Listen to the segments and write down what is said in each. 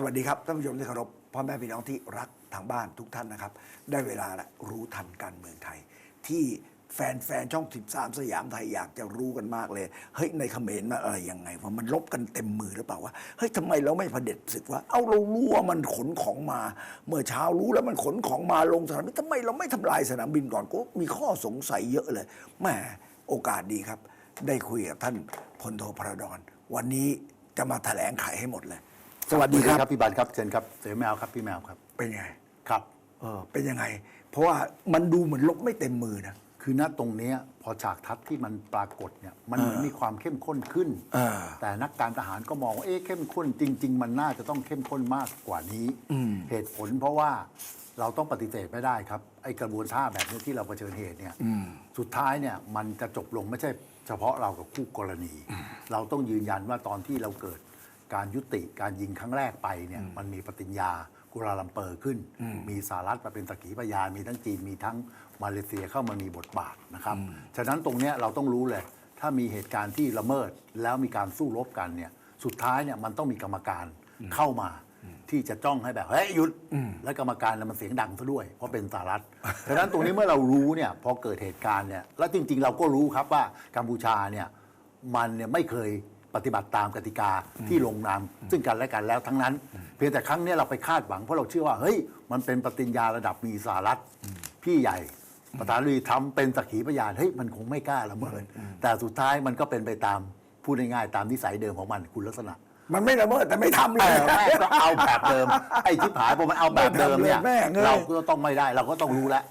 สวัสดีครับท่านผู้ชมที่เคารพพ่อแม่พี่น้องที่รักทางบ้านทุกท่านนะครับ ได้เวลาละรู้ทันการเมืองไทย ที่แฟนๆช่อง 13 สยามไทยอยากจะรู้กันมากเลย เฮ้ยในเขมรมันอะไรยังไงว่ามันลบกันเต็มมือหรือเปล่าวะเฮ้ยทำไมเราไม่เผด็จศึกวะเอาเรารู้ว่ามันขนของมา เมื่อเช้ารู้แล้วมันขนของมาลงสนามบินทำไมเราไม่ทำลายสนามบินก่อนก็มีข้อสงสัยเยอะเลยแหมโอกาสดีครับ ได้คุยกับท่านพลโทพระดอนวันนี้จะมาแถลงไขให้หมดเลย สวัสดีครับพี่บันครับเชิญครับเสือแมวครับพี่แมวครับ เป็นไงครับเออเป็นยังไง เพราะว่ามันดูเหมือนลบไม่เต็มมือนะคือณตรงเนี้ยพอฉากทัศน์ที่มันปรากฏเนี่ยมันเหมือนมีความเข้มข้นขึ้นเออแต่นักการทหารก็มองว่าเอ๊ะเข้มข้นจริง ๆ มันน่าจะต้องเข้มข้นมากกว่านี้เหตุผลเพราะว่าเราต้องปฏิเสธไม่ได้ครับไอ้กระบวนท่าแบบนี้ที่เราเผชิญเหตุเนี่ยสุดท้ายเนี่ยมันจะจบลงไม่ใช่เฉพาะเรากับคู่กรณี เราต้องยืนยันว่าตอนที่เราเกิด การยุติการยิงครั้งแรกไปเนี่ยมันมีปฏิญญากุลาลัมเปอร์ขึ้น มีสหรัฐมาเป็นตะขีพยานมีทั้งจีนมีทั้งมาเลเซียเข้ามามีบทบาทนะครับ ฉะนั้นตรงเนี้ยเราต้องรู้เลย ถ้ามีเหตุการณ์ที่ละเมิดแล้วมีการสู้รบกันเนี่ยสุดท้ายเนี่ยมันต้องมีกรรมการเข้ามาที่จะจ้องให้แบบเฮ้ยหยุด แล้วกรรมการน่ะมันเสียงดังซะด้วย เพราะเป็นสหรัฐฉะนั้นตรงนี้เมื่อเรารู้เนี่ยพอเกิดเหตุการณ์เนี่ยแล้วจริง ๆ เราก็รู้ครับว่ากัมพูชาเนี่ยมันเนี่ยไม่เคยป ฏิบัติตามกติกาที่ลงนาม ซึ่งกันและกันแล้วทั้งนั้น เพียงแต่ครั้งเนี้ยเราไปคาดหวังเพราะเราเชื่อว่าเฮ้ยมันเป็นปฏิญญาระดับมีสหรัฐพี่ใหญ่ประธานาธิบดีทำเป็นสักขีพยานเฮ้ยมันคงไม่กล้าละเมิดแต่สุดท้ายมันก็เป็นไปตามพูดง่ายๆตามนิสัยเดิมของมันคุณลักษณะมันไม่ละเมิดแต่ไม่ทำเลเอยอแม่งก็เอาแบบเดิม ไอ้ที่ผายพอมันเอาแบบเดิมเนี่ยแม่งเอ้ยเราก็ต้องไม่ได้เราก็ต้องรู้แล้ว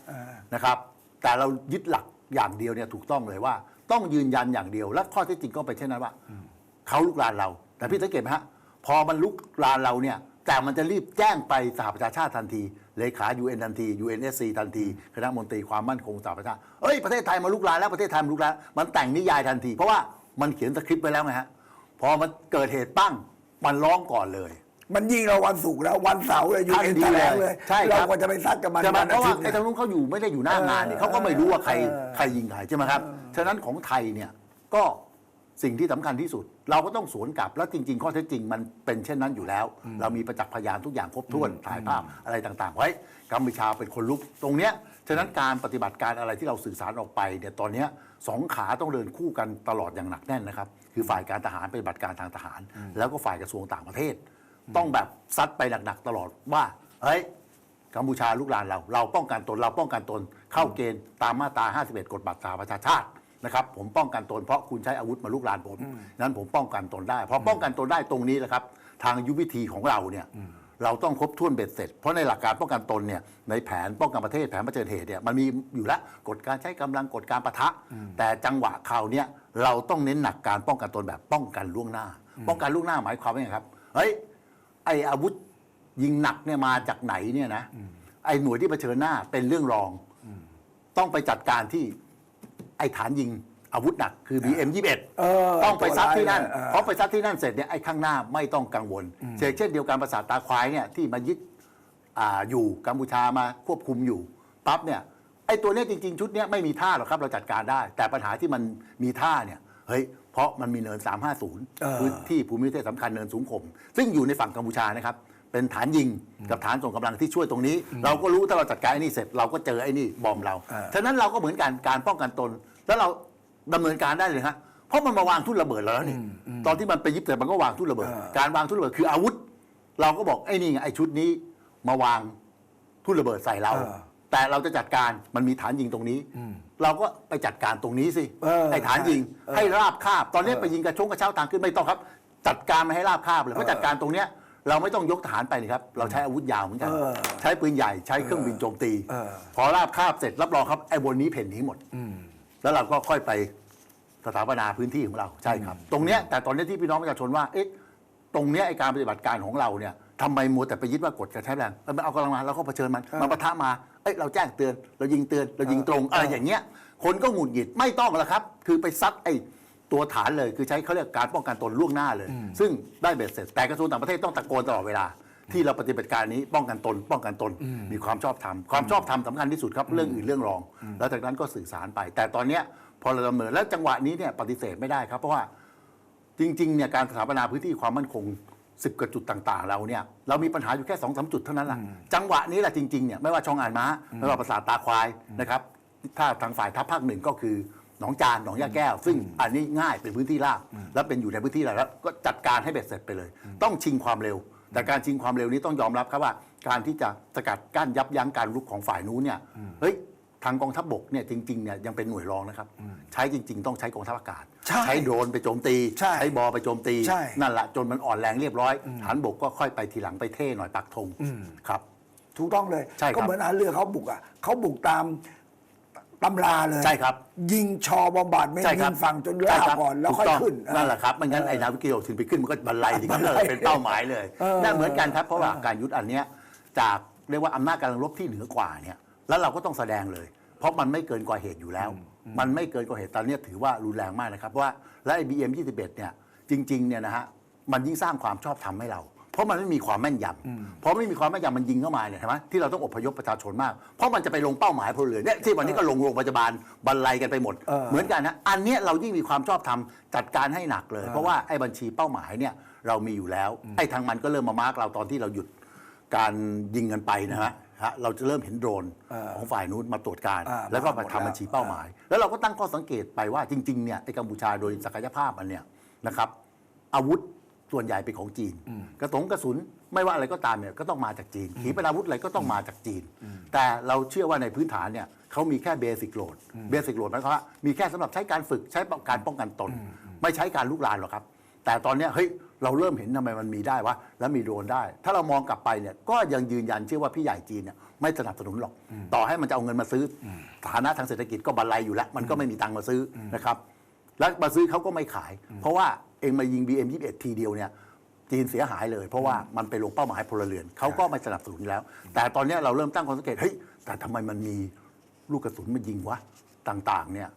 นะครับ แต่เรายึดหลักอย่างเดียวเนี่ยถูกต้องเลยว่า ต้องยืนยันอย่างเดียว และข้อเท็จจริงก็เป็นเช่นนั้นว่า เขาลุกลานเรา แต่พี่สังเกตไหมฮะพอมันลุกลานเราเนี่ยแต่มันจะรีบแจ้งไปสหประชาชาติทันที เลขา UN ทันที UNSC ทันที คณะมนตรีความมั่นคงสหประชาชาติเอ้ยประเทศไทยมาลุกลานแล้วประเทศไทยมาลุกลานมันแต่งนิยายทันที เพราะว่ามันเขียนสคริปต์ไว้แล้วไงฮะพอมันเกิดเหตุปั้งมันร้องก่อนเลย มันยิงเราวันศุกร์แล้ววันเสาร์เลยยูทันเอ็นทีแถลงเลเลยยใช่ครับเราก็จะไปซัดกับมันจะมาวันเพอาราะทิว่าตย์ไอ้เนี่ยทางนู้นเขาอยู่ไม่ได้อยู่หน้างานเนี่ยเขาก็ไม่รู้ว่าใครใครยิงใครใช่ไหมครับฉะนั้นของไทยเนี่ยก็ สิ่งที่สำคัญที่สุด เราก็ต้องสวนกลับ แล้วจริง ๆ ข้อเท็จจริงมันเป็นเช่นนั้นอยู่แล้ว เรามีประจักษ์พยานทุกอย่างครบถ้วนถ่ายภาพอะไรต่างๆ ไว้กัมพูชาเป็นคนลุกตรงเนี้ยฉะนั้นการปฏิบัติการอะไรที่เราสื่อสารออกไปเนี่ยตอนเนี้ยสองขาต้องเดินคู่กันตลอดอย่างหนักแน่นนะครับ คือฝ่ายการทหารปฏิบัติการทางทหาร แล้วก็ฝ่ายกระทรวงต่างประเทศ ต้องแบบซัดไปหนักๆตลอดว่าเฮ้ยกัมพูชาลุกลานเรา เราป้องกันตนเราป้องกันตนเข้าเกณฑ์ตามมาตรา 51 กฎบัตรสหประชาชาติ นะครับผมป้องกันตนเพราะคุณใช้อาวุธมาลุกลานผมนั้นผมป้องกันตนได้พอป้องกันตนได้ตรงนี้แหละครับ ทางยุทธวิธีของเราเนี่ยเราต้องครบถ้วนเบ็ดเสร็จ เพราะในหลักการป้องกันตนเนี่ยในแผนป้องกันประเทศแผนเผชิญเหตุเนี่ยมันมีอยู่แล้วกฎการใช้กำลังกฎการปะทะ แต่จังหวะคราวเนี้ยเราต้องเน้นหนักการป้องกันตนแบบป้องกันล่วงหน้า ป้องกันล่วงหน้าหมายความว่าไงครับเฮ้ยไออาวุธยิงหนักเนี่ยมาจากไหนเนี่ยนะไอ้หน่วยที่เผชิญหน้าเป็นเรื่องรอง ต้องไปจัดการที่ ไอ้ฐานยิงอาวุธหนักคือ BM 21เออต้องไปซัดที่นั่นตัวร้ายเลยเออเพราะไปซัดที่นั่นเสร็จเนี่ยไอ้ข้างหน้าไม่ต้องกังวลเช่นเช่นเดียวกันประสาทตาควายเนี่ยที่มายึดอ่าอยู่กัมพูชามาควบคุมอยู่ปั๊บเนี่ยไอ้ตัวเนี้ยจริง ๆ ชุดเนี้ยไม่มีท่าหรอกครับเราจัดการได้ แต่ปัญหาที่มันมีท่าเนี่ยเฮ้ยเพราะมันมีเนิน 350พื้นที่ภูมิประเทศสำคัญเนินสูงข่มซึ่งอยู่ในฝั่งกัมพูชานะครับ เป็นฐานยิงกับฐานส่งกำลังที่ช่วยตรงนี้ เราก็รู้ถ้าเราจัดการไอ้นี่เสร็จเราก็เจอไอ้นี่บอมเราอ่าฉะนั้นเราก็เหมือนกันการป้องกันตน แล้วเราดำเนินการได้เลยฮะเพราะมันมาวางทุ่นระเบิดเราแล้วนี่ตอนที่มันไปยึดแต่มันก็วางทุ่นระเบิด การวางทุ่นระเบิดคืออาวุธ เราก็บอกไอ้นี่ไงไอ้ชุดนี้มาวางทุ่นระเบิดใส่เราเออแต่เราจะจัดการมันมีฐานยิงตรงนี้เราก็ไปจัดการตรงนี้สิเออไอ้ฐานยิงเออให้ราบคาบ ตอนนี้เออไปยิงกระชงกระเช้าทางขึ้นไม่ต้องครับ จัดการมาให้ราบคาบเลยเพราะจัดการตรงเนี้ย เราไม่ต้องยกทหารไปเลยครับ เราใช้อาวุธยาวเหมือนกันเออใช้ปืนใหญ่ใช้เครื่องบินโจมตีเออพอราบคาบเสร็จรับรองครับไอ้บนนี้เพ่นหนี้หมดแล้วเราก็ค่อยไปสถาปนาพื้นที่ของเราใช่ครับ ตรงเนี้ยแต่ตอนนี้ที่พี่น้องประชาชนว่าเอ๊ะตรงเนี้ยไอ้การปฏิบัติการของเราเนี่ยทำไมมัวแต่ไปยึดว่ากฎการใช้แรงเออมันเอากำลังมาเราก็เผชิญมันมันปะทะมาเอ้ยเราแจ้งเตือน เรายิงเตือน เรายิงตรงอะไรอย่างเงี้ยคนก็หงุดหงิดไม่ต้องแล้วครับ คือไปซัดไอ้ ตัวฐานเลยคือใช้เขาเรียกการป้องกันตนล่วงหน้าเลย ซึ่งได้เบ็ดเสร็จ แต่กระทรวงต่างประเทศต้องตะโกนตลอดเวลา ที่เราปฏิบัติการนี้ป้องกันตน ป้องกันตน มีความชอบธรรมความชอบธรรมสำคัญที่สุดครับเรื่องอื่นเรื่องรอง แล้วจากนั้นก็สื่อสารไป แต่ตอนเนี้ยพอเราดำเนินแล้วจังหวะนี้เนี่ยปฏิเสธไม่ได้ครับ เพราะว่าจริงๆเนี่ยการสถาปนาพื้นที่ความมั่นคงสิบกว่าจุดต่าง ๆ เราเนี่ยเรามีปัญหาอยู่แค่สองสาจุดเท่านั้นแหละจังหวะนี้แหละจริงๆเนี่ยไม่ว่าช่องอ่านม้าไม่ว่าประสาทตาควายนะครับถ้าทางฝ่ายทัพภาคหนึ่งก็คือ หนองจานหนองยาแก้ว ซึ่งอันนี้ง่ายเป็นพื้นที่ราบแล้วเป็นอยู่ในพื้นที่ราบแล้วก็จัดการให้เบ็ดเสร็จไปเลย ต้องชิงความเร็ว แต่การชิงความเร็วนี้ต้องยอมรับครับว่า การที่จะสกัดกั้นยับยั้งการรุกของฝ่ายนู้นเนี่ยเฮ้ยทางกองทัพบกเนี่ยจริงๆเนี่ยยังเป็นหน่วยรองนะครับใช้จริง ๆ ต้องใช้กองทัพอากาศ ใช่โดรนไปโจมตี ใช่บอลไปโจมตีใช่นั่นแหละจนมันอ่อนแรงเรียบร้อยฐานบกก็ค่อยไปทีหลังไปเท่หน่อยปักธงครับถูกต้องเลยใช่ครับก็เหมือนอาเรือเขาบุกอะเขาบุกตาม ตำราเลยใช่ครับ ยิงชอบอมบาดไม่ใช่คยิรับงฝั่งจนใช่ล่าครับก่อนแล้วถูค่อยต้องขึ้น นั่นแหละครับไม่งั้นไอ้นาวิกโยธินไปขึ้นมันก็บรรลัยดีกันบรรเลลัยยเป็นเป้าหมายเลยเออนั่นเหมือนกันครับเพราะว่าการยุทธอันเนี้ยจากเรียกว่าอำนาจการรบที่เหนือกว่าเนี่ยแล้วเราก็ต้องแสดงเลย เพราะมันไม่เกินกว่าเหตุอยู่แล้ว มันไม่เกินกว่าเหตุตอนเนี้ยถือว่ารุนแรงมากนะครับเพราะว่าและไอ้บีเอ็มยี่สิบเอ็ดเนี่ยจริงๆเนี่ยนะฮะมันยิ่งสร้างความชอบธรรมให้เรา เพราะมันไม่มีความแม่นยำเพราะไม่มีความแม่นยำมันยิงเข้ามาเนี่ยเห็นไหมที่เราต้องอพยพประชาชนมาก เพราะมันจะไปลงเป้าหมายพลเรือนเนี่ยที่วันนี้ก็ลงโรงพยาบาลบรรลัยกันไปหมดเออเหมือนกันนะอันเนี้ยเรายิ่งมีความชอบธรรมจัดการให้หนักเลย เพราะว่าไอ้บัญชีเป้าหมายเนี่ยเรามีอยู่แล้วไอ้ทางมันก็เริ่มมามาร์กเราตอนที่เราหยุดการยิงกันไปนะฮะฮะเราจะเริ่มเห็นโดรนเออของฝ่ายนู้นมาตรวจการอ่าแล้วก็มาหมมาดทำแล้วบัญชีเป้าหมาย แล้วเราก็ตั้งข้อสังเกตไปว่าจริงๆเนี่ยไอ้กัมพูชาโดยศักยภาพมันเนี่ยนะครับอาวุธ ส่วนใหญ่เป็นของจีน กระสงกระสุนไม่ว่าอะไรก็ตามเนี่ยก็ต้องมาจากจีนขีปนาวุธอะไรก็ต้องมาจากจีน แต่เราเชื่อว่าในพื้นฐานเนี่ยเขามีแค่เบสิกโหลดเบสิกโหลดหมายความว่ามีแค่สำหรับใช้การฝึกใช้การป้องกันตน ไม่ใช้การลุกลานหรอกครับ แต่ตอนเนี้ยเฮ้ยเราเริ่มเห็นทำไมมันมีได้วะแล้วมีโดรนได้ ถ้าเรามองกลับไปเนี่ยก็ยังยืนยันเชื่อว่าพี่ใหญ่จีนเนี่ยไม่สนับสนุนหรอก ต่อให้มันจะเอาเงินมาซื้ออฐานะทางเศรษฐกิจก็บรรลัยอยู่แล้ว มันก็ไม่มีตังค์มาซื้ออนะครับแล้วมาซื้อเขาก็ไม่ขาย เพราะว่า เองมายิง BM21 ทีเดียวเนี่ยจีนเสียหายเลย เพราะว่ามันไปลงเป้าหมายพลเรือนเขาก็ไม่สนับสนุนแล้ว แต่ตอนเนี้ยเราเริ่มตั้งข้อสังเกตเฮ้ยแต่ทำไมมันมีลูกกระสุนมายิงวะต่างๆ เนี่ย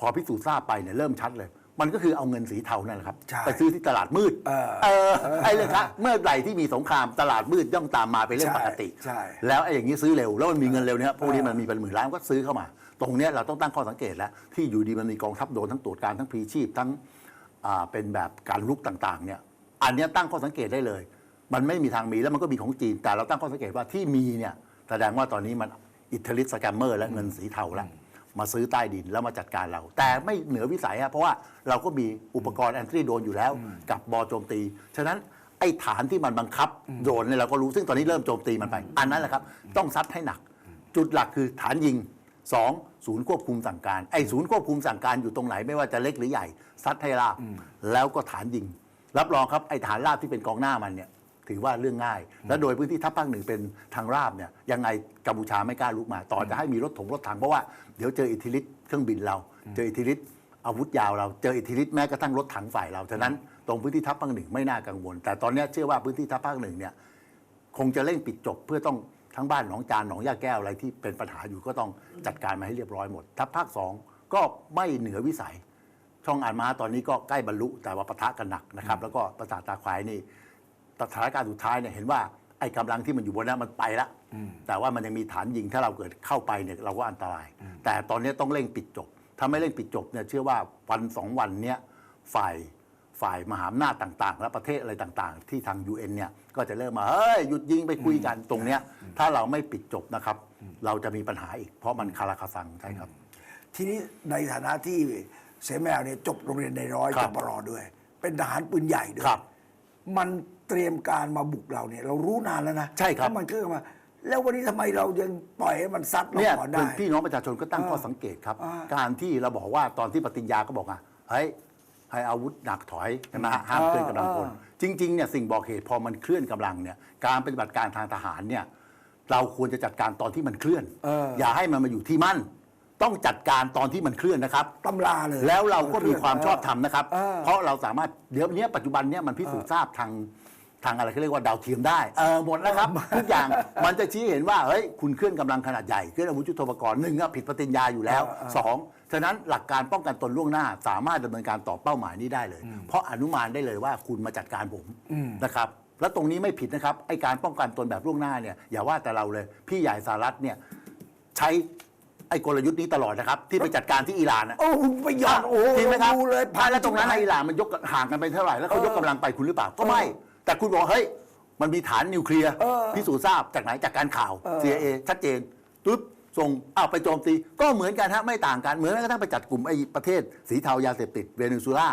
พอพิสูจน์ทราบไปเนี่ยเริ่มชัดเลย มันก็คือเอาเงินสีเทานั่นแหละครับใช่ไปซื้อที่ตลาดมืดเออเออไอ้เลยครับเมื่อไหร่ที่มีสงครามตลาดมืดย่อมตามมาเป็นเรื่องปกติใช่แล้วไอ้อย่างนี้ซื้อเร็วแล้วมันมีเงินเร็วเนี่ยพวกนี้มันมีเป็นหมื่นล้านก็ซื้อเข้ามา ตรงเนี้ยเราต้องตั้งข้อสังเกตแล้ว ที่อยู่ดีมันมีกองทัพโดนทั้งตรวจการทั้งพลีชีพทั้งอ่า เป็นแบบการลุกต่างๆเนี่ยอันนี้ตั้งข้อสังเกตได้เลย มันไม่มีทางมีแล้วมันก็มีของจีน แต่เราตั้งข้อสังเกตว่าที่มีเนี่ยแสดงว่าตอนนี้มันอิทธิฤทธิ์สแกมเมอร์และเงินสีเทาแล้วมาซื้อใต้ดินแล้วมาจัดการเรา แต่ไม่เหนือวิสัยอะเพราะว่าเราก็มีอุปกรณ์แอนตี้โดนอยู่แล้ว กับบอโจมตี ฉะนั้นไอ้ฐานที่มันบังคับโดนเนี่ยเราก็รู้ซึ่งตอนนี้เริ่มโจมตีมันไป อันนั้นแหละครับ ต้องซัดให้หนัก จุดหลักคือฐานยิง 2. ศูนย์ควบคุมสั่งการไอ้ศูนย์ควบคุมสั่งการอยู่ตรงไหนไม่ว่าจะเล็กหรือใหญ่ซัดให้ราบแล้วก็ฐานยิง รับรองครับไอ้ฐานราบที่เป็นกองหน้ามันเนี่ยถือว่าเรื่องง่าย และโดยพื้นที่ทัพภาคหนึ่งเป็นทางราบเนี่ยยังไงกัมพูชาไม่กล้าลุกมา ต่อจะให้มีรถถงรถถังเพราะว่าเดี๋ยวเจออิทธิฤทธิ์เครื่องบินเรา เจออิทธิฤทธิ์อาวุธยาวเราเจออิทธิฤทธิ์แม้กระทั่งรถถังฝ่ายเราฉะนั้นตรงพื้นที่ทัพภาคหนึ่งไม่น่ากังวล แต่ตอนเนี้ยเชื่อว่าพื้นที่ทัพภาคหนึ่งเนี่ยคงจะเร่งปิดจบเพื่อต้อง ทั้งบ้านหนองจานหนองยาแก้วอะไรที่เป็นปัญหาอยู่ก็ต้องจัดการมาให้เรียบร้อยหมด ทัพภาคสองก็ไม่เหนือวิสัย ช่องอ่านมาตอนนี้ก็ใกล้บรรลุแต่ว่าปะทะกันหนักนะครับ แล้วก็ประสาทตาควายนี่สถานการณ์สุดท้ายเนี่ยเห็นว่าไอ้กำลังที่มันอยู่บนนั้นมันไปแล้วแต่ว่ามันยังมีฐานยิงถ้าเราเกิดเข้าไปเนี่ยเราก็อันตราย แต่ตอนนี้ต้องเร่งปิดจบ ถ้าไม่เร่งปิดจบเนี่ยเชื่อว่าวันสองวันเนี้ยฝ่ายฝ่ายมหาอำนาจต่าง ๆ และประเทศอะไรต่างๆ ที่ทาง UN เนี่ย ก็จะเริ่มมาเฮ้ยหยุดยิงไปคุยกันตรงเนี้ย ถ้าเราไม่ปิดจบนะครับ เราจะมีปัญหาอีก เพราะมันคาราคาซังใช่ครับ ทีนี้ในฐานะที่เสแมวเนี่ยจบโรงเรียนในร้อยครัจบปรด้วย เป็นทหารปืนใหญ่ด้วย ครับ มันเตรียมการมาบุกเราเนี่ย เรารู้นานแล้วนะใช่ครับถ้ามันเคลื่อนมา แล้ววันนี้ทำไมเรายังปล่อยให้มันซัดเราเนี่ยก่อนได้เป็นพี่น้องประชาชนก็ตั้งข้อสังเกตครับ อ่า การที่เราบอกว่าตอนที่ปฏิญญาก็บอกอะเฮ้ย ให้อาวุธหนักถอยใช่ไหมฮะห้ามเคลื่อนกำลังพลจริงๆเนี่ยสิ่งบอกเหตุพอมันเคลื่อนกำลังเนี่ยการปฏิบัติการทางทหารเนี่ยเราควรจะจัดการตอนที่มันเคลื่อนเอออย่าให้มันมาอยู่ที่มั่น ต้องจัดการตอนที่มันเคลื่อนนะครับตำราเลย แล้วเราก็มีความชอบธรรมนะครับเออเพราะเราสามารถเดี๋ยวนี้ปัจจุบันเนี้ยมันพิสูจน์ทราบทางทางอะไรเขาเรียกว่าดาวเทียมได้เออหมดแล้วครับ ทุกอย่างมันจะชี้เห็นว่าเฮ้ยคุณเคลื่อนกำลังขนาดใหญ่เคลื่อนอาวุธยุทโธปกรณ์หนึ่งอะผิดปฏิญญาอยู่แล้วเออเออสอง ฉะนั้นหลักการป้องกันตนล่วงหน้า สามารถดำเนินการต่อเป้าหมายนี้ได้เลย เพราะอนุมานได้เลยว่าคุณมาจัดการผมนะครับแล้วตรงนี้ไม่ผิดนะครับไอการป้องกันตนแบบล่วงหน้าเนี่ยอย่าว่าแต่เราเลย พี่ใหญ่สหรัฐเนี่ยใช้ไอ้กลยุทธ์นี้ตลอดนะครับ ที่ไปจัดการที่อิหร่านอะโอ้ไปหยอดโอ้จริงไหมครับดูเลยพาแล้วตรงนั้นในอิหร่านมันยกห่างกันไปเท่าไหร่แล้วเขายกกำลังไปคุณหรือเปล่าก็ไม่ แต่คุณบอกเฮ้ยมันมีฐานนิวเคลียร์เออพิสูจน์ทราบจากไหนจากการข่าวเออ CIA ชัดเจนตุ๊บ ส่งอ้าวไปโจมตี ก็เหมือนกันฮะไม่ต่างกันเหมือนแม้กระทั่งไปจัดกลุ่มไอ้ประเทศสีเทายาเสพติดเวเนซุเอลา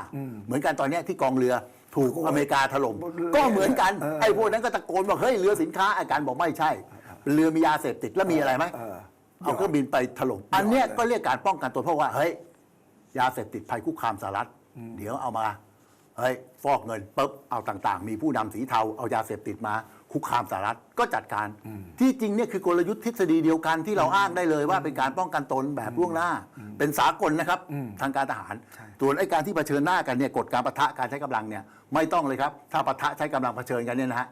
เหมือนกันตอนเนี้ยที่กองเรือถูกอเมริกาถล่มก็เหมือนกันเออไอ้พวกนั้นก็ตะโกนบอกเฮ้ยเรือสินค้าอาการบอกไม่ใช่ เรือมียาเสพติดแล้วมีอะไรไหมเออเอาเครื่องบินไปถล่มอันเนี้ยก็เรียกการป้องกันตัวเพราะว่าเฮ้ยยาเสพติดภัยคุกคามสหรัฐเดี๋ยวเอามาเฮ้ยฟอกเงินปุ๊บเอาต่าง ๆ มีผู้นำสีเทาเอายาเสพติดมา คุกคามสหรัฐก็จัดการ ที่จริงเนี่ยคือกลยุทธ์ทฤษฎีเดียวกันที่เราอ้างได้เลยว่าเป็นการป้องกันตนแบบล่วงหน้า เป็นสากลนะครับทางการทหารส่วนไอ้การที่เผชิญหน้ากันเนี่ยกฎการปะทะการใช้กำลังเนี่ยไม่ต้องเลยครับถ้าปะทะใช้กำลังเผชิญกันเนี่ยนะฮะ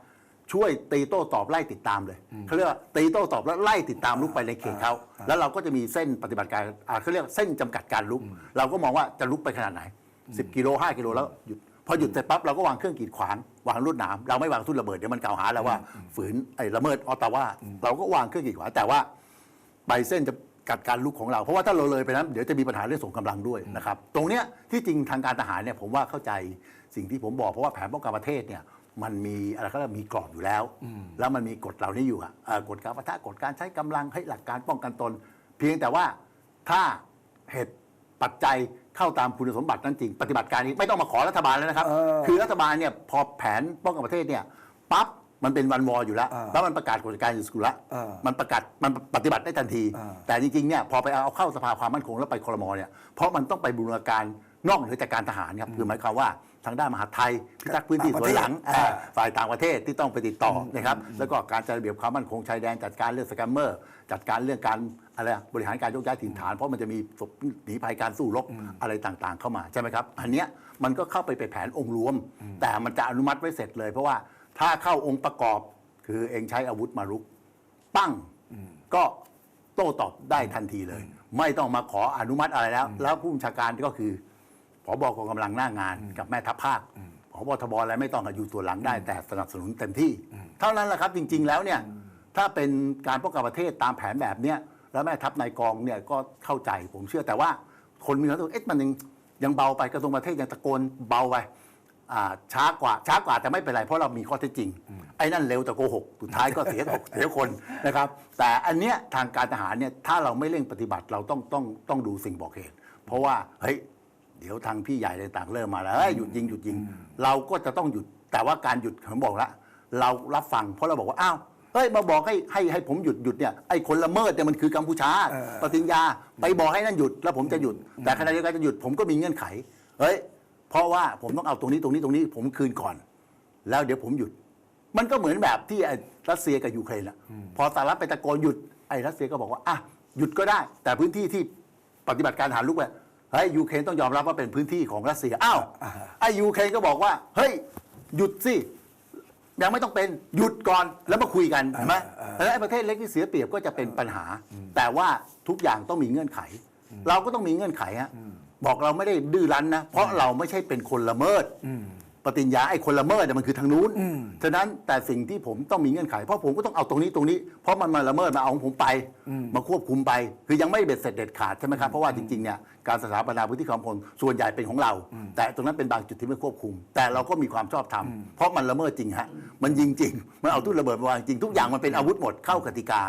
ช่วยตีโต้ตอบไล่ติดตามเลยเขาเรียกว่าตีโต้ตอบแล้วไล่ติดตามลุกไปในเขตเขาแล้วเราก็จะมีเส้นปฏิบัติการอ่าเขาเรียกเส้นจำกัดการลุก เราก็มองว่าจะลุกไปขนาดไหน 10 กิโล5กิโลแล้วหยุด พอหยุดเสร็จปั๊บเราก็วางเครื่องกีดขวางวางลวดหนามเราไม่วางทุ่นระเบิดเดี๋ยวมันกล่าวหาเราว่าฝืนไอ้ละเมิดออตตาว่า เราก็วางเครื่องกีดขวางแต่ว่าใบเส้นจะกัดการลุกของเราเพราะว่าถ้าเราเลยไปนั้นเดี๋ยวจะมีปัญหาเรื่องส่งกำลังด้วยนะครับตรงเนี้ยที่จริงทางการทหารเนี่ยผมว่าเข้าใจสิ่งที่ผมบอกเพราะว่าแผนป้องกันประเทศเนี่ยมันมีอะไรก็มีกรอบอยู่แล้ว แล้วมันมีกฎเหล่านี้อยู่อะเอ่อกฎการปะทะกฎการใช้กำลังให้หลักการป้องกันตน เพียงแต่ว่าถ้าเหตุปัจจัย เข้าตามคุณสมบัตินั้นจริง ปฏิบัติการนี้ไม่ต้องมาขอรัฐบาลแล้วนะครับเออคือรัฐบาลเนี่ยพอแผนป้องกันประเทศเนี่ยปั๊บมันเป็นวันวออยู่แล้วเออแล้วมันประกาศกฎการอยู่สกุลละเออมันประกาศมันปฏิบัติได้ทันทีเออแต่จริงๆเนี่ยพอไปเอาเข้าสภาความมั่นคงแล้วไปคอรมอเนี่ยเพราะมันต้องไปบูรณาการนอกเหนือจากการทหารครับคือหมายความว่า ทางด้านมหาดไทยพิทักษ์พื้นที่สวนหลังต่างประเทศอ่าฝ่ายต่างประเทศที่ต้องไปติดต่อนะครับแล้วก็การจัดระเบียบความมั่นคงชายแดนจัดการเรื่องสแกมเมอร์ จัดการเรื่องการอะไรอะบริหารการยกย้ายถิ่นฐาน เพราะมันจะมีศพหนีภัยการสู้รบอะไรต่างๆ เข้ามาใช่ไหมครับ อันเนี้ยมันก็เข้าไปไปนแผนองค์รวม แต่มันจะอนุมัติไว้เสร็จเลย เพราะว่าถ้าเข้าองค์ประกอบคือเองใช้อาวุธมารุก ปั้งก็โต้ตอบได้ทันทีเลย ไม่ต้องมาขออนุมัติอะไรแล้ว แล้วผู้บัญชาการก็คือผ บกองกำลังหน้างานกับแม่ทัพภาคผบทบอะไรไม่ต้องอยู่ตัวหลังได้ แต่สนับสนุนเต็มที่ เท่านั้นแหละครับจริง ๆ แล้วเนี่ยถ้าเป็นการป้องกันประเทศตามแผนแบบเนี้ยแล้วแม่ทัพนายกองเนี่ยก็เข้าใจผมเชื่อแต่ว่าคนมีความรู้สึกเอ๊ะมันยังยังเบาไปกระทรวงประเทศยังตะโกนเบาไปอ่าช้ากว่าช้ากว่าแต่ไม่เป็นไรเพราะเรามีข้อเท็จจริง ไอ้นั่นเร็วแต่โกหกสุดท้ายก็เสียเสียคนนะครับ แต่อันเนี้ยทางการทหารเนี่ยถ้าเราไม่เร่งปฏิบัติเราต้องต้องต้องดูสิ่งบอกเหตุ เพราะว่าเฮ้ย เดี๋ยวทางพี่ใหญ่ต่างๆเริ่มมาแล้วเฮ้ยหยุดยิงหยุดยิง เราก็จะต้องหยุด แต่ว่าการหยุดผมบอกแล้วเรารับฟังเพราะเราบอกว่าอ้าวเฮ้ยมาบอกให้ให้ให้ผมหยุดหยุดเนี่ยไอ้คนละเมิดเนี่ยมันคือกัมพูชาเออปฏิญญาไปบอกให้นั่นหยุดแล้วผมจะหยุด แต่ขณะเดียวกันจะหยุดผมก็มีเงื่อนไขเฮ้ยเพราะว่าผมต้องเอาตรงนี้ตรงนี้ตรงนี้ ผมคืนก่อน แล้วเดี๋ยวผมหยุด มันก็เหมือนแบบที่ไอ้รัสเซียกับยูเครนอะพอสหรัฐไปตะโกนหยุดไอ้รัสเซียก็บอกว่าอะหยุดก็ได้ แต่พื้นที่ที่ปฏิบัติการทหารลุกไป เฮ้ยยูเครนต้องยอมรับว่าเป็นพื้นที่ของรัสเซียอ้าวไอ้ยูเครนก็บอกว่า เฮ้ย หยุดสิยังไม่ต้องเป็นหยุดก่อนแล้วมาคุยกันเห็นไหมแล้วไอ้ประเทศเล็กที่เสียเปรียบก็จะเป็นปัญหา แต่ว่าทุกอย่างต้องมีเงื่อนไข เราก็ต้องมีเงื่อนไขฮะบอกเราไม่ได้ดื้อรั้นนะเพราะเราไม่ใช่เป็นคนละเมิดป ฏิญญาไอ้คนละเมิดเนี่ยมันคือทางนู้น ฉะนั้นแต่สิ่งที่ผมต้องมีเงื่อนไข เพราะผมก็ต้องเอาตรงนี้ตรงนี้ เพราะมันมาละเมิดมาเอาของผมไป มาควบคุมไป คือยังไม่เบ็ดเสร็จเด็ดขาดใช่ไหมครับ เพราะว่าจริงๆเนี่ยการสถาปนาพื้นที่ความพลส่วนใหญ่เป็นของเรา แต่ตรงนั้นเป็นบางจุดที่ไม่ควบคุม แต่เราก็มีความชอบธรรมเพราะมันละเมิดจริงฮะ มันยิงจริง มันเอาทุ่นระเบิดมาวางจริง ทุกอย่างมันเป็นอาวุธหมดเข้ากติกา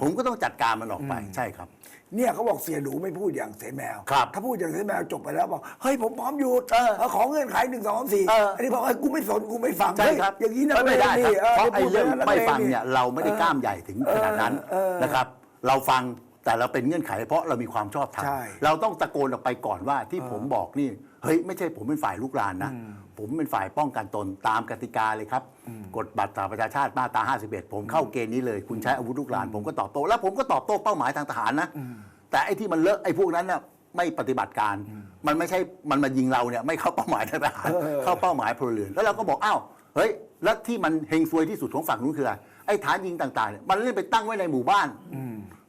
ผมก็ต้องจัดการมันออกไป ใช่ครับ เนี่ยเขาบอกเสียหนูไม่พูดอย่างเสแมว ครับถ้าพูดอย่างเสแมวจบไปแล้วบอกเฮ้ยผมพร้อมหยุดเออเออขอเงื่อนไขหนึ่งสองสามสี่เอออัอันนี้บอกเฮ้ยกูไม่สนกูไม่ฟังใช่ครับเฮ้ยอย่างนี้นะไม่ได้ครับนี่เพราะไอ้พูดเรื่องปแล้วไม่ฟังนี่เนี่ยเราไม่ได้กล้ามใหญ่ถึงขนาดนั้นเออเออนะครับ เราฟังแต่เราเป็นเงื่อนไข เพราะเรามีความชอบธรรมใช่ เราต้องตะโกนออกไปก่อนว่าที่ผมบอกนี่เฮ้ยไม่ใช่ผมเป็นฝ่ายลุกลานนะ ผมเป็นฝ่ายป้องกันตนตามกติกาเลยครับ กฎบัตรสหประชาชาติมาตรา 51 ผมเข้าเกณฑ์นี้เลย คุณใช้อาวุธลุกลาน ผมก็ตอบโต้แล้วผมก็ตอบโต้เป้าหมายทางทหารนะ แต่ไอ้ที่มันเลอะไอ้พวกนั้นน่ะไม่ปฏิบัติการ มันไม่ใช่มันมายิงเราเนี่ยไม่เข้าเป้าหมายทางทหารเข้าเป้าหมายพลเรือนแล้วเราก็บอกอ้าวเฮ้ยแล้วที่มันเฮงซวยที่สุดของฝั่งนู้นคืออะไรไอ้ฐานยิงต่างๆเนี่ยมันเล่นไปตั้งไว้ในหมู่บ้าน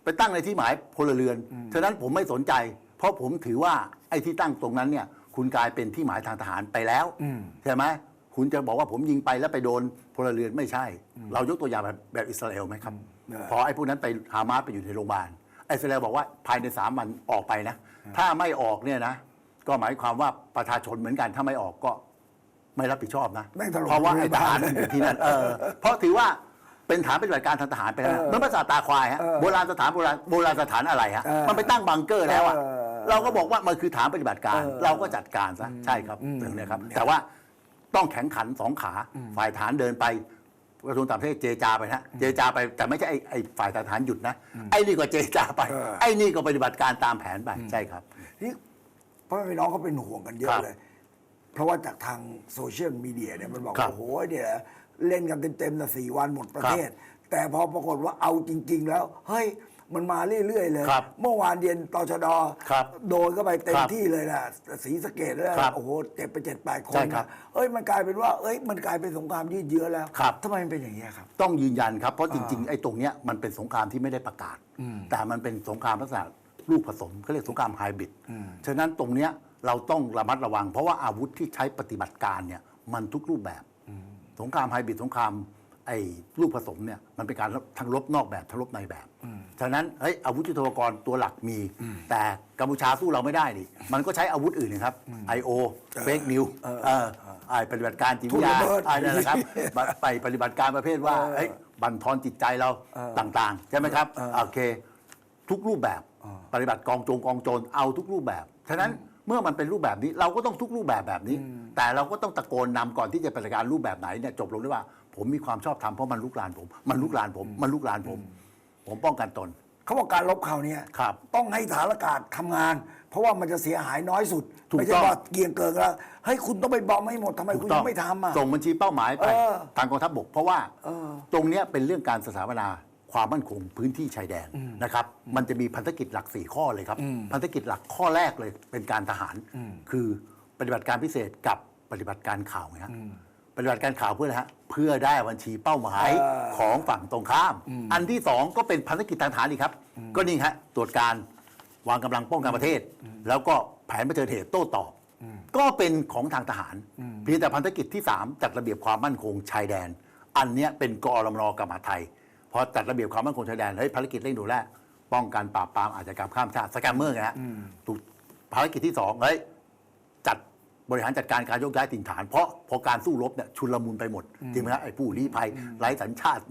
ไปตั้งในที่หมายพลเรือนฉะนั้นผมไม่สนใจ เพราะผมถือว่าไอ้ที่ตั้งตรงนั้นเนี่ย คุณกลายเป็นที่หมายทางทหารไปแล้วใช่ไหมคุณจะบอกว่าผมยิงไปแล้วไปโดนพลเรือนไม่ใช่ เรายกตัวอย่างแบบแบบอิสราเอลไหมครับเออพอไอ้พวกนั้นไปฮามาสไปอยู่ในโรงพยาบาลไอ้อิสราเอลบอกว่าภายในสามวันออกไปนะ ถ้าไม่ออกเนี่ยนะ ก็หมายความว่าประชาชนเหมือนกันถ้าไม่ออกก็ไม่รับผิดชอบนะแม่งถล่มเพราะว่าโรงพไอ้ยาทบาลหารมันอยู่ที่นั่นเออเพราะถือว่าเป็นฐานปฏิบัติการทางทหารไปแล้วนะเออเหมันภาษาทตาควายฮะเออโบราณสถานโบราณโบราณสถานอะไรฮะเออมันไปตั้งบังเกอร์แล้วอะ เออเราก็บอกว่ามันคือฐานปฏิบัติการเออเราก็จัดการซะใช่ครับเรื่องเนี้ยครับ แต่ว่าต้องแข็งขันสองขาฝ่ายฐานเดินไปกระทรวงต่างประเทศเจรจาไปนะเจรจาไปแต่ไม่ใช่ไอ้ไอ้ฝ่ายทหารหยุดนะ ไอ้นี่ก็เจรจาไปเออไอ้นี่ก็ปฏิบัติการตามแผนไปใช่ครับนี่พ่อแม่พี่น้องเขาเป็นห่วงกันเยครัอะบเลย เพราะว่าจากทางโซเชียลมีเดียเนี่ยมันบอกครับโอ้โหเนี่ยเล่นกันเต็มๆนะสี่วันหมดประครับเทศ แต่พอปรากฏว่าเอาจริง ๆ แล้ว เฮ้ย มันมาเรื่อยๆเลย ครับเมื่อวานเย็นตชดครับโดนเข้าไปเต็มครับที่เลยนะสีสะเกดแล้วครับโอ้โหเจ็บไปเจ็ดแปดคนใช่ครับนะเอ้ยมันกลายเป็นว่า เอ้ยมันกลายเป็นสงครามยืดเยื้อแล้วครับ ทำไมมันเป็นอย่างนี้ยครับ ต้องยืนยันครับ เพราะจริงๆ ไอ้ตรงเนี้ยมันเป็นสงครามที่ไม่ได้ประกาศ แต่มันเป็นสงครามลักษณะลูกผสมเขาเรียกสงครามไฮบริดฉะนั้นตรงเนี้ยเราต้องระมัดระวัง เพราะว่าอาวุธที่ใช้ปฏิบัติการเนี่ยมันทุกรูปแบบ สงครามไฮบริดสงคราม ไอ้ลูกผสมเนี่ยมันเป็นการทั้งรบนอกแบบทั้งรบในแบบฉะนั้นเฮ้ยอาวุธยุทโธปกรณ์ตัวหลักมี แต่กัมพูชาสู้เราไม่ได้นี่มันก็ใช้อาวุธอื่นนะครับ I.O. เฟกนิวไอ้ปฏิบัติการจิตวิทยาทุนระเบิดไอ้นั่นแหละครับไปปฏิบัติการประเภทว่าเฮ้ยบั่นทอนจิตใจเราต่างๆ ใช่ไหมครับโอเค ทุกรูปแบบปฏิบัติกองโจงกองโจรเอาทุกรูปแบบ ฉะนั้นเมื่อมันเป็นรูปแบบนี้เราก็ต้องทุกรูปแบบแบบนี้ แต่เราก็ต้องตะโกนนำก่อนที่จะปฏิบัติการรูปแบบไหนเนี่ยจบลงด้วยว่า ผมมีความชอบธรรมเพราะมันลุกลานผม มันลุกลานผม มันลุกลานผม ผมป้องกันตน เขาบอกการลบคราวเนี้ยครับ ต้องให้ฐานอากาศทำงาน เพราะว่ามันจะเสียหายน้อยสุดถูกไม่ใช่ต้องว่าเกียงเกินแล้วเฮ้ยคุณต้องไปบอมให้หมดทำไมคุณยังไม่ทำอะ ส่งบัญชีเป้าหมายไปเออทางกองทัพบกเพราะว่าเออ ตรงเนี้ยเป็นเรื่องการสถาปนาความมั่นคงพื้นที่ชายแดนนะครับ มันจะมีพันธกิจหลัก 4 ข้อเลยครับ พันธกิจหลักข้อแรกเลยเป็นการทหาร คือปฏิบัติการพิเศษกับปฏิบัติการข่าวนะฮะ ปฏิบัติการข่าวเพื่ออะไรฮะเพื่อได้บัญชีเป้าหมายเออของฝั่งตรงข้าม อันที่สองก็เป็นพันธกิจทางทหารอีกครับ ก็นี่ฮะตรวจการวางกำลังป้องกันประเทศ แล้วก็แผนเผชิญเหตุโต้ตอบ ก็เป็นของทางทหารเพียงแต่พันธกิจที่ 3 จัดระเบียบความมั่นคงชายแดน อันเนี้ยเป็นกอรมนกับมหาดไทยพอจัดระเบียบความมั่นคงชายแดนเฮ้ยภารกิจเร่งด่วนแรกป้องกันปราบปรามอาชญากรรมข้ามชาติสแกมเมอร์ไงฮะถูกภารกิจที่สองเฮ้ยจัด บริหารจัดการการโยกย้ายถิ่นฐาน เพราะพอการสู้รบเนี่ยชุลมุนไปหมดจริงไหมฮะไอ้ผู้ลี้ภัยไร้สัญชาติ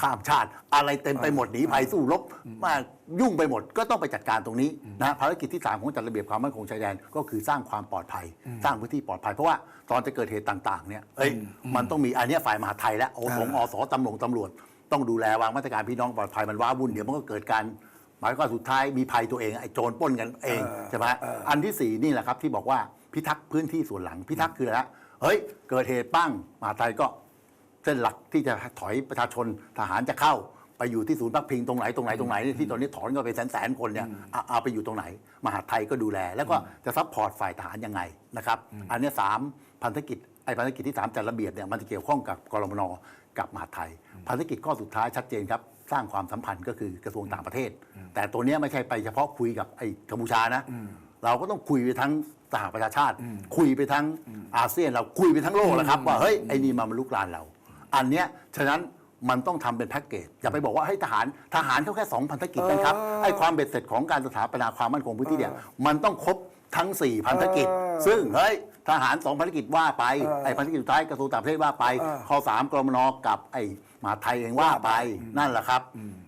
ข้ามชาติ อะไรเต็มไปหมดหนีภัยสู้รบมายุ่งไปหมดก็ต้องไปจัดการตรงนี้นะภารกิจที่ 3 ของจัดระเบียบความมั่นคงชายแดนก็คือสร้างความปลอดภัย สร้างพื้นที่ปลอดภัยเพราะว่าตอนจะเกิดเหตุต่างๆเนี่ยเอ้ยมันต้องมีอันเนี้ยฝ่ายมหาดไทยและโอสงอสตำรวจตำรวจ ต้องดูแลวางมาตรการพี่น้องปลอดภัยมันว้าวุ่นเดี๋ยวมันก็เกิดการหมายความว่าสุดท้ายมีภัยตัวเองไอ้โจรปล้นกันเองใช่ไหมอันที่สี่นี่แหละครับที่บอกว่า พิทักษ์พื้นที่ส่วนหลังพิทักษ์คืออะไรฮะเฮ้ย เกิดเหตุปั้งมหาดไทยก็ เส้นหลักที่จะถอยประชาชนทหารจะเข้า ไปอยู่ที่ศูนย์พักพิงตรงไหนตรงไหนตรงไหนที่ตอนนี้ถอนกันไปแสนแสนๆคนเนี่ยเอาเอาไปอยู่ตรงไหน มหาดไทยก็ดูแล แล้วก็จะซัพพอร์ตฝ่ายทหารยังไงนะครับอันเนี้ยสามพันธกิจไอ้พันธกิจที่สามจัดระเบียบเนี่ยมันจะเกี่ยวข้องกับกรมนกับมหาดไทยพันธกิจข้อสุดท้ายชัดเจนครับสร้างความสัมพันธ์ก็คือกระทรวงต่างประเทศ แต่ตัวเนี้ยไม่ใช่ไปเฉพาะคุยกับไอ้กัมพูชานะ เราก็ต้องคุยไปทั้งสหประชาชาติ คุยไปทั้งอาเซียน เราคุยไปทั้งโลกแล้วครับ ว่าเฮ้ยไอ้นี่มามันลุกลานเรา อันเนี้ยฉะนั้นมันต้องทำเป็นแพ็กเกจอย่าไปบอกว่าให้ยทหารทหารเขาแค่สองพันธกิจนะครับเออไอ้ความเบ็ดเสร็จของการสถาปนาความมั่นคงพื้นที่เนี่ยมันต้องครบทั้ง 4 พันธกิจเออซึ่งเฮ้ยทหารสองพันธกิจว่าไปเออไอ้พันธกิจสุดท้ายกระทรวงต่างประเทศว่าไปเออข้อสามกรมนกับไอ้มหาดไทยเองว่าไปนั่นแหละครับ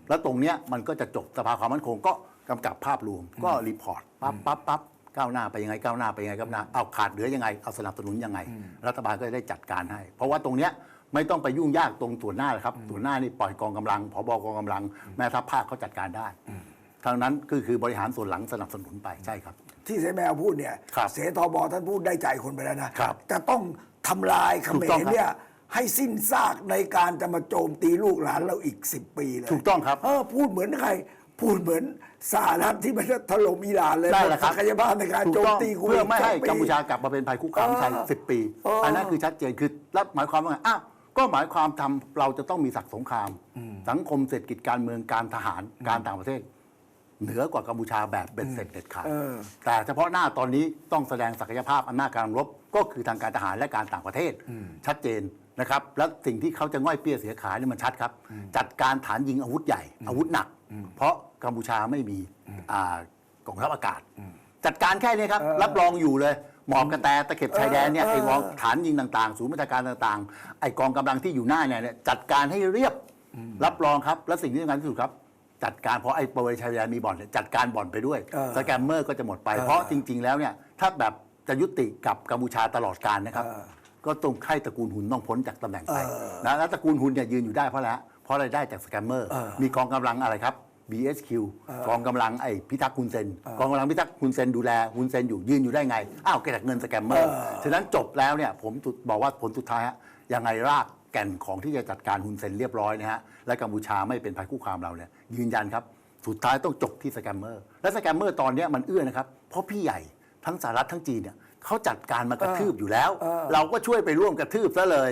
แล้วตรงเนี้ยมันก็จะจบสภาความมั่นคงก็กำกับภาพรวมก็รีพอร์ต ปั๊บปั๊บปั๊บก้าวหน้าไปยังไงก้าวหน้าไปยังไงก้าวหน้าเอาขาดเหลือยังไงเอาสนับสนุนยังไง รัฐบาลก็จะได้จัดการให้ เพราะว่าตรงเนี้ยไม่ต้องไปยุ่งยากตรงส่วนหน้าเลยครับส่วนหน้านี่ปล่อยกองกำลังผบกองกำลัง แม่ทัพภาคเขาจัดการได้ทางนั้นก็คือบริหารส่วนหลังสนับสนุนไปใช่ครับ ที่เสแมวพูดเนี่ยครับเสทบท่านพูดได้ใจคนไปแล้วนะครับจะต้องทำลายเขถูมกต้องรครับเนี่ยให้สิ้นซากในการจะมาโจมตีลูกหลานเราอีกสิบปีเลย ถูกต้องครับ เออพูดเหมือนใคร พูดเหมือนสหรัฐที่มันถล่มอิหร่านเลยได้แหละครับ ศักยภาพในการถูกโจมต้องตีคุเพื่อไม่ให้สงปีกัมพูชากลับมาเป็นภัยคุกคามไทยเออสิบปีเอออัอันนั้นคือชัดเจนคือแล้วหมายความว่าไงอ้าวก็หมายความทำเราจะต้องมีศักดิ์สงคราม สังคมเศรษฐกิจการเมืองการทหารการต่างประเทศ เหนือกว่ากัมพูชาแบบเบ็ดเสร็จเด็ดขาดเออแต่เฉพาะหน้าตอนนี้ต้องแสดงศักยภาพอำนาจการรบก็คือทางการทหารและการต่างประเทศ ชัดเจน นะครับแล้วสิ่งที่เขาจะง่อยเปี้ยเสียขายนี่มันชัดครับ จัดการฐานยิงอาวุธใหญ่ อาวุธหนัก เพราะกัมพูชาไม่มีอ่ากองทัพอากาศ จัดการแค่นี้ครับเออรับรองอยู่เลยหมอบกระแตตะเข็บชายแดนเนี่ยเออไอ้กองเออฐานยิงต่างๆ ศูนย์บัญชาการต่างๆ ไอ้กองกำลังที่อยู่หน้าเนี่ยเนี่ยจัดการให้เรียบรับรองครับ และสิ่งที่สำคัญที่สุดครับ จัดการเพราะไอ้บริเวณชายแดนมีบ่อนเนี่ยจัดการบ่อนไปด้วยเออสแกมเมอร์ก็จะหมดไปเออเพราะจริง ๆ แล้วเนี่ยถ้าแบบจะยุติกับกัมพูชาตลอดการนะครับเออ ก็ต้องให้ตระกูลหุนต้องพ้นจากตำแหน่งไปเออนะแล้วตระกูลหุนเนี่ยยืนอยู่ได้เพราะอะไรฮะเพราะรายได้จากสแกมเมอร์เออมีกองกำลังอะไรครับ BSQ กองกำลังไอ้พิทักษ์ฮุนเซนกองกำลังพิทักษ์ฮุนเซนดูแลฮุนเซนอยู่ยืนอยู่ได้ไง อ้าวเกิดจากเงินสแกมเมอร์เออฉะนั้นจบแล้วเนี่ยผมตุบอกว่าผลสุดท้ายฮะยังไงรากแก่นของที่จะจัดการฮุนเซนเรียบร้อยนะฮะและกัมพูชาไม่เป็นภัยคุกคามเราเนี่ยยืนยันครับ สุดท้ายต้องจบที่สแกมเมอร์ และสแกมเมอร์ตอนเนี้ยมันเอื้อนะครับ เพราะพี่ใหญ่ทั้งสหรัฐทั้งจีนเนี่ย เขาจัดการมากระทืบอยู่แล้ว เราก็ช่วยไปร่วมกระทืบซะเลย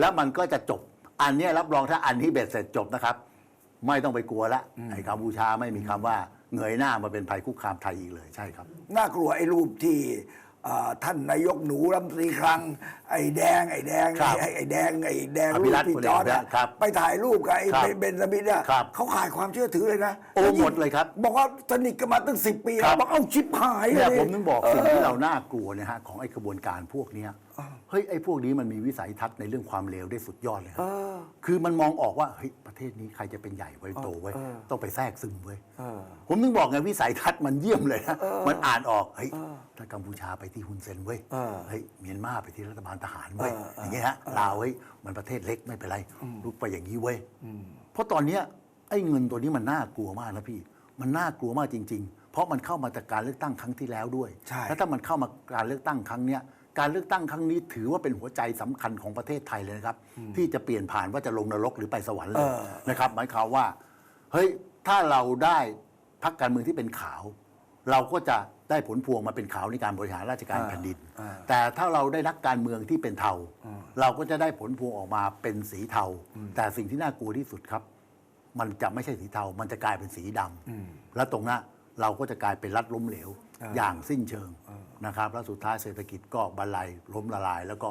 แล้วมันก็จะจบ อันเนี้ยรับรองถ้าอันที่เบ็ดเสร็จจบนะครับ ไม่ต้องไปกลัวละไอ้กัมพูชาไม่มีคำว่าเงยหน้ามาเป็นภัยคุกคามไทยอีกเลยใช่ครับ น่ากลัวไอ้รูปที่เอ่อ ท่านนายกหนูรัฐมนตรีคลัง ไอ้แดง ไอ้แดงครับไอ้ไอ้แดงไอ้แดงอรูภิปรัตน์พี่คนจอร์ดเดียวอะครับไปถ่ายรูปกับไอ้ครับเบนสมิธอะครับเขาขายความเชื่อถือเลยนะโอ้หมดเลยครับบอกว่าสนิทกันมาตั้งสิบปีครับบอกเอาชิปหายเลเนี่ยยผมถึงบอกสิ่งที่เราน่ากลัวเนะฮะของไอ้กระบวนการพวกเนี้ย เฮ้ยไอ้พวกนี้มันมีวิสัยทัศน์ในเรื่องความเลวได้สุดยอดเลยครับคือมันมองออกว่าเฮ้ยประเทศนี้ใครจะเป็นใหญ่ไว้โตไว้ยต้องไปแทรกซึมไว้ยผมถึงบอกไงวิสัยทัศน์มันเยี่ยมเลยนะมันอ่านออกเฮ้ยถ้ากัมพูชาไปที่ฮุนเซนเว้ยเฮ้ยเมียนมาไปที่รัฐบาลทหารเว้ยอย่างเงี้ยฮะลาวเว้ยมันประเทศเล็กไม่เป็นไรลุกไปอย่างนี้เว้ยเพราะตอนเนี้ยไอ้เงินตัวนี้มันน่ากลัวมากนะพี่ มันน่ากลัวมากจริง ๆ เพราะมันเข้ามาจากการเลือกตั้งครั้งที่แล้วด้วยใช่แล้วถ้ามันเข้ามาการเลือกตั้งครั้งเนี้ย การเลือกตั้งครั้งนี้ถือว่าเป็นหัวใจสำคัญของประเทศไทยเลยนะครับ ที่จะเปลี่ยนผ่านว่าจะลงนรกหรือไปสวรรค์เลยนะครับ หมายความว่าเฮ้ยถ้าเราได้พักการเมืองที่เป็นขาว เราก็จะได้ผลพวงมาเป็นขาวในการบริหารราชการแผ่นดิน แต่ถ้าเราได้นักการเมืองที่เป็นเทา เราก็จะได้ผลพวงออกมาเป็นสีเทา แต่สิ่งที่น่ากลัวที่สุดครับ มันจะไม่ใช่สีเทา มันจะกลายเป็นสีดำและตรงนั้นเราก็จะกลายเป็นรัฐล้มเหลว อย่างสิ้นเชิง นะครับแล้วสุดท้ายเศรษฐกิจก็บรรลัยล้มละลาย แล้วก็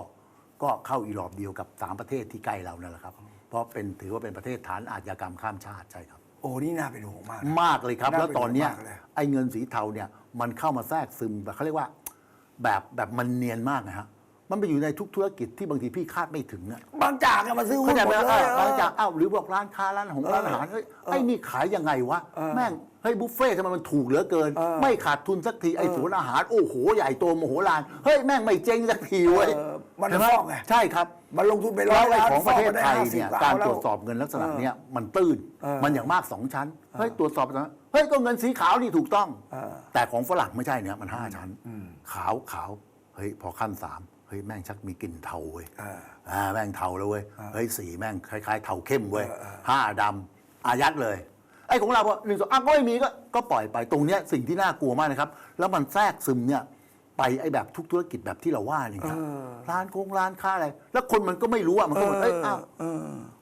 ก็เข้าอีหลอบเดียวกับสามประเทศที่ใกล้เรานั่นแหละครับ เพราะเป็นถือว่าเป็นประเทศฐานอาชญากรรมข้ามชาติใช่ครับ โอ้นี่น่าเป็นห่วงมากนะ มากเลยครับ น่าแล้วตอนเนี้ยเป็นห่วงมากเลยไอ้เงินสีเทาเนี่ยมันเข้ามาแทรกซึมแบบเขาเรียกว่าแบบแบบมันเนียนมากนะฮะมันไปอยู่ในทุกธุรกิจที่บางทีพี่คาดไม่ถึงอะ บางจากอะมาซื้อหุ้เข้านใจหมไหมดเลอ้ายวบางจากอ้าวหรือบอกร้านค้าร้านของร้านอาหารเฮ้ยไอ้นี่ขายยังไงวะ แม่ง เฮ้ยบุฟเฟ่ต์ทำไมมันถูกเหลือเกินไม่ขาดทุนสักทีไอ้สวนอาหาร โอ้โห ใหญ่โตมโหฬารเฮ้ยแม่งไม่เจ๊งสักทีเว้ยเออมันใช่ไหฟอกไง ใช่ครับ มันลงทุนไปร้แล้อวยไอ้ล้านของประเทศไทยฟอกมาได้เนี่ย50การล้นตรวจสอบเงินลักษณะเนี้ยมันตื้นมันอย่างมากสองชั้นเฮ้ยตรวจสอบนะเฮ้ยก็เงินสีขาวนี่ถูกต้องแต่ของฝรั่งไม่ใช่เนี่ยมันห้าชั้นขาวขาวเฮ้ยพอขั้นสามเฮ้ยแม่งชักมีกลิ่นเทาเว้ยเอออ่าแม่งเทาแล้วเว้ยเฮ้ยสีแม่งคล้าย ๆ เทาเข้มเว้ยห้าดำอายัดเลย ไอ้ของเราพอหนึ่งสองอะก็ไม่มีก็ก็ปล่อยไปตรงเนี้ยสิ่งที่น่ากลัวมากนะครับ แล้วมันแทรกซึมเนี่ยไปไอ้แบบทุกธุรกิจแบบที่เราว่านี่ครับร้านโคงร้านค้าอะไร แล้วคนมันก็ไม่รู้อะมันก็เหมือนเอ้ยอ้าว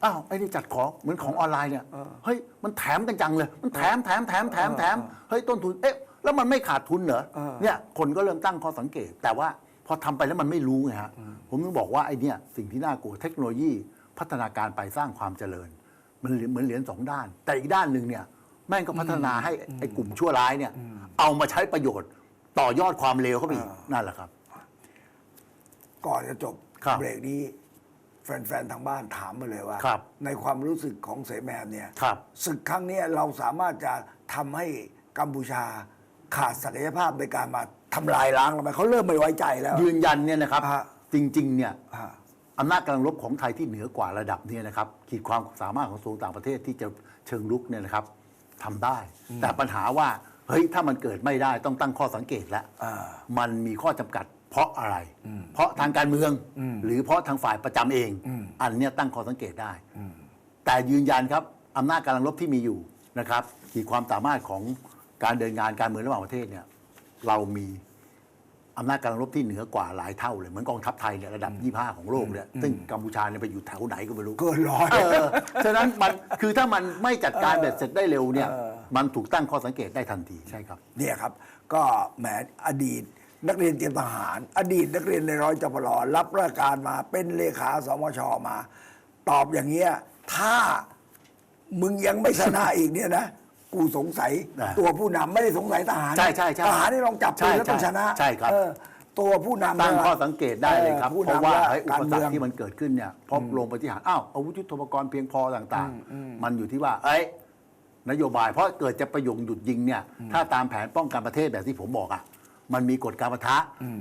อ้าวไอ้นี่จัดของเหมือนของออนไลน์เนี่ยเฮ้ยมันแถมกันจังเลย มันแถมแถมแถมแถมแถมเฮ้ยต้นทุนเอ๊ะแล้วมันไม่ขาดทุนเหรอเนี่ยคนก็เริ่มตั้งข้อสังเกต แต่ว่าพอทำไปแล้วมันไม่รู้ไงฮะผมถึงบอกว่าไอ้เนี่ยสิ่งที่น่ากลัวเทคโนโลยีพัฒนาการไปสร้างความเจริญ มันเหมือนเหรียญสองด้าน แต่อีกด้านหนึ่งเนี่ยแม่งก็พัฒนาให้ไอ้กลุ่มชั่วร้ายเนี่ย เอามาใช้ประโยชน์ต่อยอดความเลวเข้าไปอีกนั่นแหละครับ ก่อนจะจบครับเบรกนี้ แฟนๆทางบ้านถามมาเลยว่า ครับในความรู้สึกของเสแมมเนี่ยครับ ศึกครั้งเนี้ยเราสามารถจะทำให้กัมพูชาขาดศักยภาพในการมาทำลายล้างเราไหมเขาเริ่มไม่ไว้ใจแล้ว ยืนยันเนี่ยนะครับ ฮะ จริง ๆ เนี่ย ฮะ อำนาจกำลังรบของไทยที่เหนือกว่าระดับเนี่ยนะครับ ขีดความสามารถของกระทรวงต่างประเทศที่จะเชิงลุกเนี่ยนะครับทำได้ แต่ปัญหาว่าเฮ้ยถ้ามันเกิดไม่ได้ต้องตั้งข้อสังเกตแล้วอ่ามันมีข้อจำกัด เพราะอะไร เพราะทางการเมือง หรือเพราะทางฝ่ายประจำเอง อันเนี้ยตั้งข้อสังเกตได้ แต่ยืนยันครับอำนาจการลังรบที่มีอยู่นะครับขีดความสามารถของการเดินงานการเมืองระหว่างประเทศเนี่ยเรามี อำนาจการลังรบที่เหนือกว่าหลายเท่าเลย เหมือนกองทัพไทยเนี่ยระดับ 25 ของโลกเนี่ยซึ่งกัมพูชาเนี่ยไปอยู่แถวไหนก็ไม่รู้เกินร้อยเออฉะนั้นมันคือถ้ามันไม่จัดการเบ็ดเสร็จได้เร็วเนี่ย มันถูกตั้งข้อสังเกตได้ทันทีใช่ครับ เนี่ยครับ ก็แหมอดีตนักเรียนเตรียมทหาร อดีตนักเรียนในร้อยจปรรับราชการมาเป็นเลขาสมชมา ตอบอย่างเงี้ยถ้ามึงยังไม่ชนะอีกเนี่ยนะ กูสงสัยอ่าตัวผู้นำไม่ได้สงสัยทหารใช่ใช่ใช่ทหารนี่ลองจับปืนแล้วต้องชนะใช่ครับ เออตัวผู้นำตั้งเนี่ยข้อสังเกตได้เลยครับ ออผู้เพราะนำว่าและเฮ้ยอุการปสรเมืรองคที่มันเกิดขึ้นเนี่ยพอลงไปที่ฐานอ้าวอาวุธยุทโธปกรณ์เพียงพอต่างๆ มันอยู่ที่ว่าเอ้ยนโยบาย เพราะเกิดจะประโยงหยุดยิงเนี่ยถ้าตามแผนป้องกันประเทศแบบที่ผมบอกอะมันมีกฎการปะทะ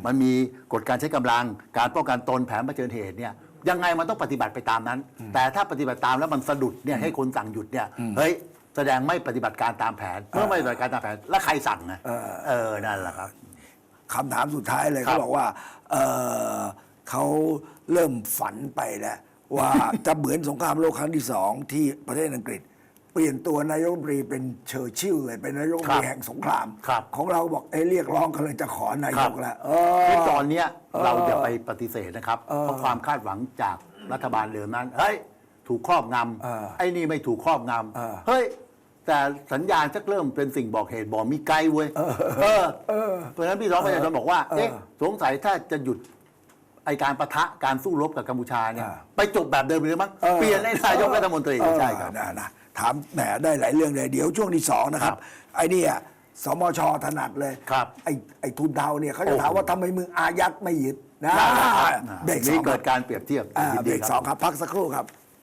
มันมีกฎการใช้กำลัง การป้องกันตนแผนเผชิญเหตุเนี่ยยังไงมันต้องปฏิบัติไปตามนั้น แต่ถ้าปฏิบัติตามแล้วมันสะดุดเนี่ยให้คนสั่งหยุดเนี่ยเฮ้ย แสดงไม่ปฏิบัติการตามแผนเมื่อไม่ปฏิบัติการตามแผน แล้วใครสั่งนะเออนั่นแหละครับคำถามสุดท้ายเลยครัเขาบบอกว่าเอ่อเขาเริ่มฝันไปแล้ว ว่าจะเหมือนสงครามโลกครั้งที่สองที่ประเทศอังกฤษ เปลี่ยนตัวนายกรัฐมนตรีเป็นเชอร์ชิลเลยเป็นนายกรัฐมนตรีแห่งสงครามครับของเราบอกเอ้ยเรียกร้องกำลังจะขอนายกแล้วเออคือตอนเนี้ยเราจะไปปฏิเสธนะครับเพราะความคาดหวังจากรัฐบาลเดิมนั้นเฮ้ย ถูกครอบงเออำไอ้นี่ไม่ถูกครอบงเออำเฮ้ย แต่สัญญาณจะเริ่มเป็นสิ่งบอกเหตุบอกมีไกลเว้ยเออเพราะฉะนั้นพี่น้องประชาชนบอกว่าเอ๊ะสงสัยถ้าจะหยุดไอการประทะการสู้รบกับกัมพูชาเนี่ยไปจบแบบเดิมเลยมั้งออเปลี่ยนไอ้นายกรัฐมนตรีเออใช่ครับ นะนะถามแหมได้หลายเรื่องเลย เดี๋ยวช่วงที่สองนะครับ ไอ้เนี่ยสมชถนัดเลยครับไอ้ไอ้ทุนดาวเนี่ยเขาจะโอ้โห ถามว่าทำไมมึงอายัดไม่ยึดนะได้ครับเบรกสนี่องคเกิรับดการเปรียบเทียบอ่ายินเบรดีกคสรัอบงครับ พักสักครู่ครับ